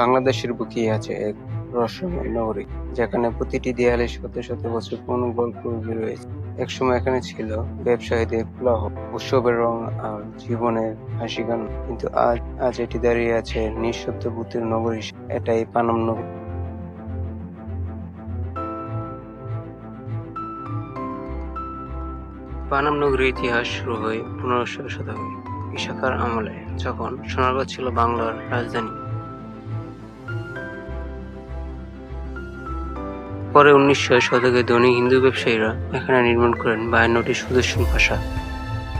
বাংলাদেশের বুকেই আছে এক রহস্যময় নগরী, যেখানে প্রতিটি দেয়ালে শত শত বছর পুরনো গল্প রয়েছে। একসময় এখানে ছিল ব্যবসায়ীদের কোলাহ উৎসবের রং আর জীবনের হাসি গান কিন্তু আজ আজ এটি দাঁড়িয়ে আছে নিঃশব্দ ভূতের নগরী, এটাই পানাম নগরী। পানাম নগরীর ইতিহাস শুরু হয় পনেরোশো শতকে। বিশাখার আমলে, যখন সোনারগাঁও ছিল বাংলার রাজধানী। পরে উনিশশো শতকে ধনী হিন্দু ব্যবসায়ীরা এখানে নির্মাণ করেন বায়ান্নটি সুদর্শন প্রাসাদ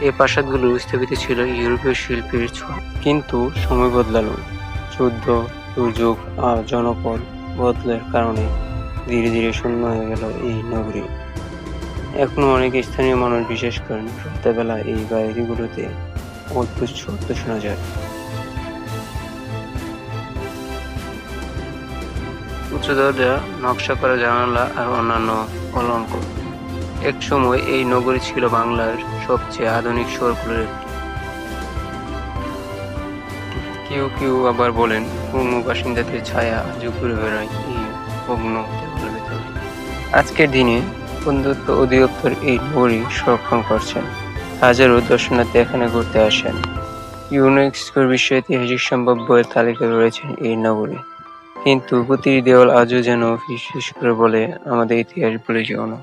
এই প্রাসাদগুলো স্থাপিত ছিল ইউরোপীয় শিল্পীর ছোঁয়া। কিন্তু সময় বদলালো। যুদ্ধ, দুর্যোগ আর জনপদ বদলের কারণে ধীরে ধীরে শূন্য হয়ে গেল এই নগরী। এখনও অনেক স্থানীয় মানুষ বিশেষ করেন রাতেবেলা এই বাড়িগুলোতে অদ্ভুত শব্দ শোনা যায়। উঁচু দরজা নকশা করা জানালা আর অন্যান্য অলঙ্ক এক সময় এই নগরী ছিল বাংলার সবচেয়ে আধুনিক শহরগুলোর একটি। কেউ কেউ আবার বলেন পুরনো বাসিন্দাদের ছায়া আজও ঘুরে বেড়ায়। এই দেওয়ালের আজকের দিনে বন্ধুত্ব অধিদপ্তর এই নগরী সংরক্ষণ করছেন। হাজারো দর্শনার্থী এখানে ঘুরতে আসেন। ইউনেস্কোর বিশ্ব ঐতিহাসিক সম্ভাব্য তালিকায় রয়েছেন এই নগরী। কিন্তু প্রতিটি দেওয়াল আজও যেন ফিস ফিস করে বলে আমাদের ইতিহাস ভুলে যেও না।